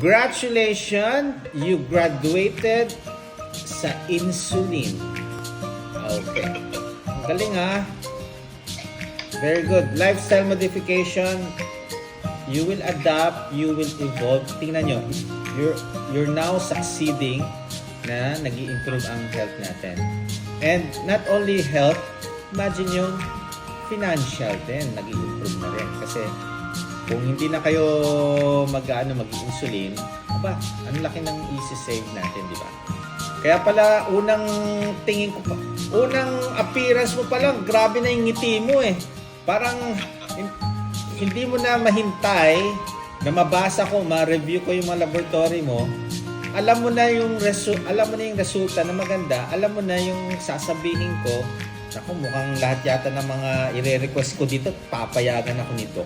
Congratulations! You graduated sa insulin. Okay. Ang galing ha. Very good. Lifestyle modification. You will adapt, you will evolve. Tingnan nyo, you're, you're now succeeding na nag improve ang health natin. And not only health, imagine yung financial din, nag improve na rin. Kasi kung hindi na kayo mag-ano, mag-insulin, aba, ang laki ng easy save natin, di ba? Kaya pala, unang tingin ko pa, unang appearance mo pa lang, grabe na yung ngiti mo eh. Parang, hin- hindi mo na mahintay na mabasa ko, ma-review ko yung mga laboratory mo, alam mo na yung resu- alam mo na yung resulta na maganda, alam mo na yung sasabihin ko, Ako, mukhang lahat yata ng mga ire-request ko dito, papayagan ako nito.